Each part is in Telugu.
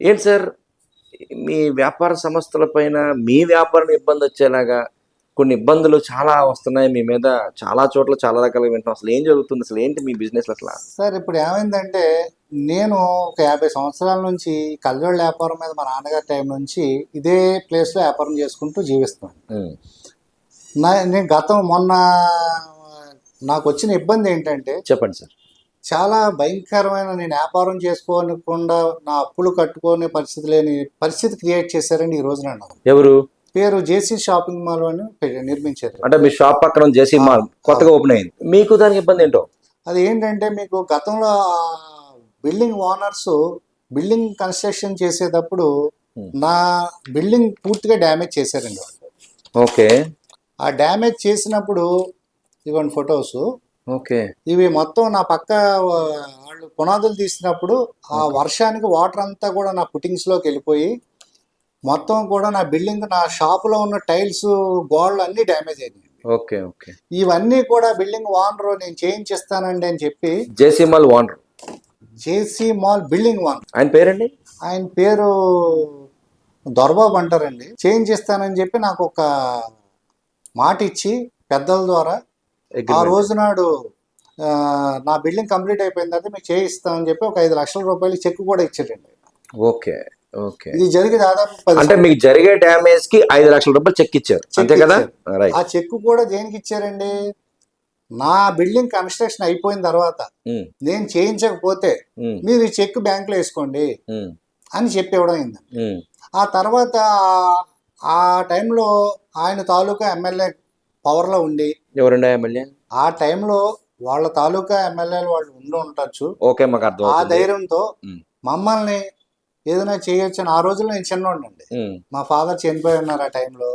ఏంటి సార్? మీ వ్యాపార సంస్థల పైన మీ వ్యాపారం ఇబ్బంది వచ్చేలాగా కొన్ని ఇబ్బందులు చాలా వస్తున్నాయి. మీ మీద చాలా చోట్ల చాలా రకాలుగా వింటాం అసలు ఏం జరుగుతుంది? అసలు ఏంటి మీ బిజినెస్ అట్లా సార్ ఇప్పుడు ఏమైందంటే నేను ఒక యాభై సంవత్సరాల నుంచి కళ్ళజోళ్ళ వ్యాపారం మీద మా నాన్నగారి టైం నుంచి ఇదే ప్లేస్లో వ్యాపారం చేసుకుంటూ జీవిస్తున్నాను. నా నేను గతం మొన్న నాకు వచ్చిన ఇబ్బంది ఏంటంటే చెప్పండి సార్. చాలా భయంకరమైన నేను వ్యాపారం చేసుకోకుండా నా అప్పులు కట్టుకునే పరిస్థితి లేని పరిస్థితి క్రియేట్ చేశారండి ఈ రోజున ఎవరు? పేరు జేసీ షాపింగ్ మాల్ అని నిర్మించారు. అంటే మీ షాప్ పక్కన జేసీ మాల్ కొత్తగా ఓపెన్ అయింది. మీకు దానికి ఇబ్బంది ఏంటో? అది ఏంటంటే మీకు గతంలో బిల్డింగ్ ఓనర్స్ బిల్డింగ్ కన్స్ట్రక్షన్ చేసేటప్పుడు. నా బిల్డింగ్ పూర్తిగా డ్యామేజ్ చేశారండి వాళ్ళు. ఓకే. ఆ డ్యామేజ్ చేసినప్పుడు ఇవ్వండి ఫొటోస్. ఓకే. ఇవి మొత్తం నా పక్క వాళ్ళు పునాదులు తీసినప్పుడు ఆ వర్షానికి వాటర్ అంతా కూడా నా పుట్టింగ్స్లోకి వెళ్ళిపోయి మొత్తం కూడా నా బిల్డింగ్ నా షాపులో ఉన్న టైల్స్ గోడలు అన్ని డ్యామేజ్ అయినాయి. Okay okay. ఇవన్నీ కూడా బిల్డింగ్ ఓనర్ నేను చేయించిస్తానండి అని చెప్పి JC mall owner. JC mall building owner. ఆయన పేరండి? ఆయన పేరు దొరబాబు అంటారండి. చేయించిస్తానని చెప్పి నాకు ఒక మాట ఇచ్చి పెద్దల ద్వారా ఆ. రోజు నాడు నా బిల్డింగ్ కంప్లీట్ అయిపోయిన తర్వాత మీకు చేయిస్తామని చెప్పి ఒక ఐదు లక్షల రూపాయలు చెక్ కూడా ఇచ్చాడండి. Okay okay. ఇది జరిగి దాదాపు అంటే మీకు జరిగే డ్యామేజ్కి ఐదు లక్షల రూపాయలు చెక్ ఇచ్చారు. అంతే కదా? ఆ చెక్ కూడా దేనికి ఇచ్చారండి? నా బిల్డింగ్ కన్స్ట్రక్షన్ అయిపోయిన తర్వాత నేను చేయించకపోతే మీరు ఈ చెక్ బ్యాంకులో వేసుకోండి అని చెప్పి ఇవ్వడం అయింది ఆ తర్వాత ఆ టైంలో ఆయన తాలూకా ఎమ్మెల్యే పవర్లో ఉండి ఎవరండి ఎమ్మెల్యే? ఆ టైంలో వాళ్ళ తాలూకా ఎమ్మెల్యేలు వాళ్ళు ఉండి ఉండొచ్చు. ఓకే మాకు అర్థం ఆ. ధైర్యంతో. మమ్మల్ని ఏదైనా చేయొచ్చు అని ఆ రోజుల్లో నేను చిన్నోడినండి. ఉమ్, మా ఫాదర్ చనిపోయి ఉన్నారు ఆ టైంలో.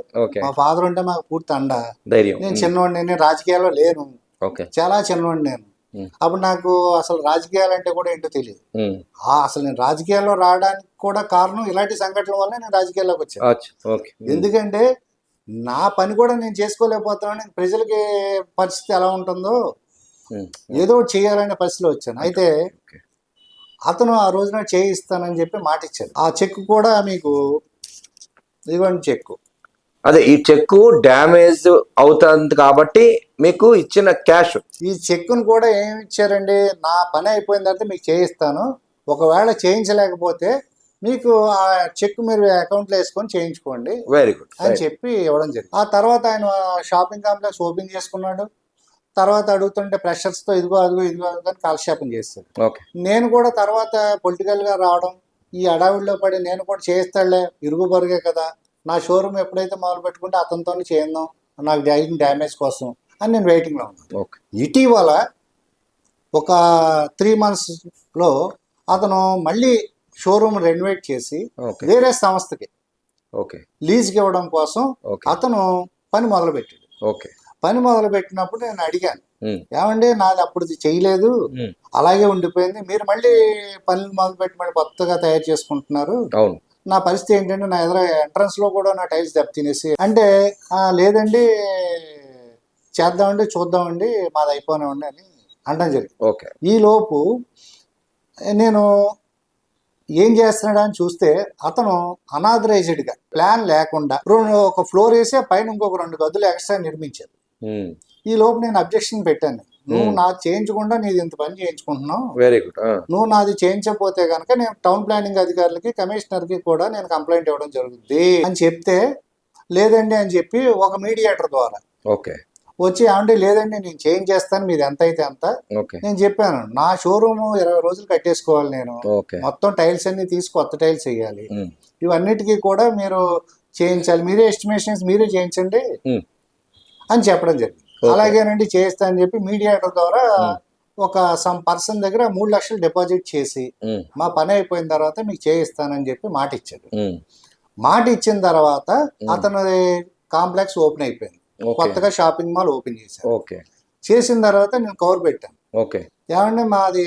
మా ఫాదర్ ఉంటే మాకు పూర్తి అండ. నేను ఉమ్, చిన్నోడిని నేను రాజకీయాల్లో లేను. చాలా చిన్నోడిని నేను. అప్పుడు నాకు అసలు రాజకీయాలు అంటే కూడా ఏంటో తెలియదు. అసలు నేను రాజకీయాల్లో రావడానికి కూడా కారణం ఇలాంటి సంఘటనల వల్ల నేను రాజకీయాల్లోకి వచ్చాను. ఎందుకంటే నా పని కూడా నేను చేసుకోలేకపోతున్నాను. ప్రజలకి పరిస్థితి ఎలా ఉంటుందో ఏదో చేయాలనే పరిస్థితిలో వచ్చాను. అయితే. అతను ఆ రోజున చేయిస్తానని చెప్పి మాట ఇచ్చాడు ఆ చెక్ కూడా మీకు ఇవ్వండి చెక్ అదే ఈ చెక్ డ్యామేజ్ అవుతుంది కాబట్టి మీకు ఇచ్చిన క్యాష్. ఈ చెక్కును కూడా ఏమి ఇచ్చారండి? నా పని అయిపోయిన తర్వాత మీకు చేయిస్తాను. ఒకవేళ చేయించలేకపోతే మీకు ఆ చెక్ మీరు అకౌంట్లో వేసుకొని చేయించుకోండి వెరీ గుడ్ అని చెప్పి ఇవ్వడం జరిగింది. ఆ తర్వాత ఆయన షాపింగ్ కాంప్లెక్స్ ఓపెన్ చేసుకున్నాడు. తర్వాత అడుగుతుంటే ప్రెషర్స్తో ఇదిగో అదిగో ఇదిగో అదిగో అని కాలక్షేపం చేస్తాడు. నేను కూడా తర్వాత పొలిటికల్గా రావడం ఈ అడావిడిలో పడి నేను కూడా చేస్తాడులే ఇరుగు పొరుగే కదా నా షోరూమ్ ఎప్పుడైతే మొదలు పెట్టుకుంటే అతనితోనే చేద్దాం నాకు జరిగిన డ్యామేజ్ కోసం అని నేను వెయిటింగ్లో ఉన్నాను. ఇటీవల ఒక త్రీ మంత్స్లో అతను మళ్ళీ షోరూమ్ రెనోవేట్ చేసి వేరే సంస్థకి ఓకే. లీజ్కి ఇవ్వడం కోసం అతను పని మొదలుపెట్టాడు. ఓకే. పని మొదలు పెట్టినప్పుడు నేను అడిగాను ఏమండి నాది అప్పుడు చేయలేదు అలాగే ఉండిపోయింది మీరు మళ్ళీ పనులు మొదలుపెట్టి మళ్ళీ కొత్తగా తయారు చేసుకుంటున్నారు. నా పరిస్థితి ఏంటంటే నా ఎదురు ఎంట్రన్స్లో కూడా నా టైల్స్ దెబ్బతినేసి అంటే "ఆ, లేదండి చేద్దామండి చూద్దామండి మాది అయిపోనివ్వండి అని అనడం జరిగింది. ఓకే. ఈ లోపు నేను ఏం చేస్తున్నాడు అని చూస్తే అతను అనాథరైజ్డ్గా ప్లాన్ లేకుండా రెండు ఒక ఫ్లోర్ వేసి పైన ఇంకొక రెండు గదులు ఎక్స్ట్రా నిర్మించారు. ఈ లోపు నేను అబ్జెక్షన్ పెట్టాను. నువ్వు. నాది చేయించకుండా నీది ఇంత పని చేయించుకుంటున్నావు. Very good. నువ్వు నాది చేయించకపోతే కనుక నేను టౌన్ ప్లానింగ్ అధికారులకి కమిషనర్కి కూడా నేను కంప్లైంట్ ఇవ్వడం జరుగుతుంది అని చెప్తే లేదండి అని చెప్పి ఒక మీడియేటర్ ద్వారా ఓకే. వచ్చి ఏమంటే లేదండి నేను చేంజ్ చేస్తాను మీది ఎంత అయితే అంత. నేను చెప్పాను నా షోరూమ్ ఇరవై రోజులు కట్టేసుకోవాలి నేను. మొత్తం టైల్స్ అన్ని తీసి కొత్త టైల్స్ వేయాలి. ఇవన్నిటికీ కూడా మీరు చేయించాలి. మీరే ఎస్టిమేషన్స్ మీరే చేయించండి. అని చెప్పడం జరిగింది. అలాగేనండి చేస్తా అని చెప్పి మీడియేటర్ ద్వారా. ఒక సమ్ పర్సన్ దగ్గర మూడు లక్షలు డిపాజిట్ చేసి మా పని అయిపోయిన తర్వాత మీకు చేయిస్తానని చెప్పి మాట ఇచ్చాడు మాట ఇచ్చిన తర్వాత. అతని కాంప్లెక్స్ ఓపెన్ అయిపోయింది. కొత్తగా షాపింగ్ మాల్ ఓపెన్ చేశాను ఓకే. చేసిన తర్వాత నేను కవర్ పెట్టాను. ఓకే. ఏమంటే మాది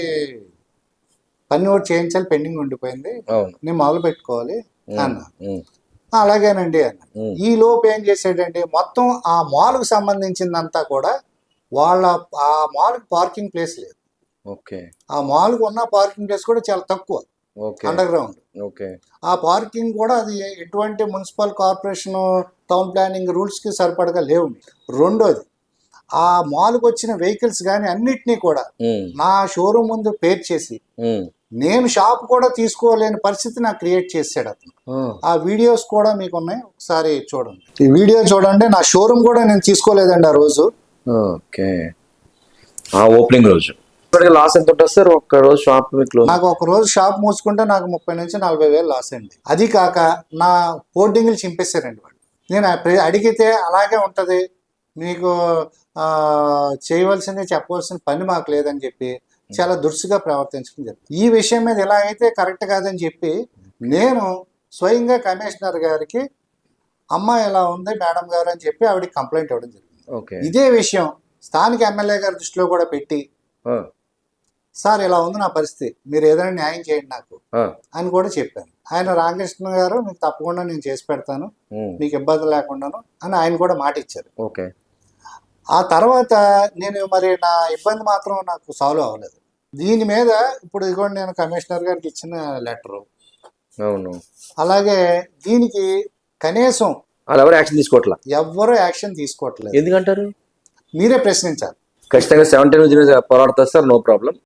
పని ఒకటి చేయించాలి పెండింగ్ ఉండిపోయింది. నేను మొదలు పెట్టుకోవాలి అన్న. అలాగేనండి అన్న. ఈ లోపు ఏం చేసాడంటే మొత్తం ఆ మాల్కు సంబంధించిందంతా కూడా వాళ్ళ ఆ మాల్కి పార్కింగ్ ప్లేస్ లేదు. ఓకే. ఆ మాల్కు ఉన్న పార్కింగ్ ప్లేస్ కూడా చాలా తక్కువ. Underground okay. ఆ పార్కింగ్ కూడా అది ఎటువంటి మున్సిపల్ కార్పొరేషన్ టౌన్ ప్లానింగ్ రూల్స్కి సరిపడగా లేవు. రెండోది ఆ మాల్కి వచ్చిన వెహికల్స్ కానీ అన్నిటినీ కూడా నా షోరూమ్ ముందు పేర్ చేసి. నేను షాప్ కూడా తీసుకోలేని పరిస్థితి నాకు క్రియేట్ చేసాడు అతను. ఆ, ఆ వీడియోస్ కూడా మీకు ఉన్నాయి ఒకసారి చూడండి. ఈ వీడియో చూడండి. నా షోరూమ్ కూడా నేను తీసుకోలేదండి ఆ రోజు. ఓకే. ఆ ఓపెనింగ్ రోజు. ఇప్పటికి లాస్ ఎంత ఉంటుంది సార్? ఒక్క రోజు షాప్ క్లోజ్ నాకు ఒక రోజు షాప్ మూసుకుంటే నాకు ముప్పై నుంచి నలభై వేలు లాస్ అండి. అది కాక నా హోర్డింగ్లు చింపేశారండి వాళ్ళు నేను అడిగితే అలాగే ఉంటుంది. మీకు చేయవలసింది చెప్పవలసిన పని మాకు లేదని చెప్పి చాలా దురుసుగా ప్రవర్తించడం జరిగింది. ఈ విషయం మీద ఎలా అయితే కరెక్ట్ కాదని చెప్పి నేను స్వయంగా కమిషనర్ గారికి అమ్మ ఎలా ఉంది మేడం గారు అని చెప్పి ఆవిడకి కంప్లైంట్ ఇవ్వడం జరిగింది. ఓకే. ఇదే విషయం స్థానిక ఎమ్మెల్యే గారి దృష్టిలో కూడా పెట్టి సార్ ఇలా ఉంది నా పరిస్థితి. మీరు ఏదైనా న్యాయం చేయండి నాకు. అని కూడా చెప్పాను. ఆయన రామకృష్ణ గారు మీకు తప్పకుండా నేను చేసి పెడతాను. మీకు ఇబ్బంది లేకుండాను. అని ఆయన కూడా మాట ఇచ్చారు. ఓకే. ఆ తర్వాత నేను మరి నా ఇబ్బంది మాత్రం నాకు సాల్వ్ అవ్వలేదు. దీని మీద ఇప్పుడు ఇదిగోండి నేను కమిషనర్ గారికి ఇచ్చిన లెటరు. అవును. అలాగే దీనికి కనీసం వాళ్ళు ఎవరు యాక్షన్ తీసుకోవట్లా? ఎవ్వరూ యాక్షన్ తీసుకోవట్లేదు. ఎందుకంటారు? మీరే ప్రశ్నించాలి. ఖచ్చితంగా సెవెంటీన్ పోరాడతారు సార్ నో ప్రాబ్లం.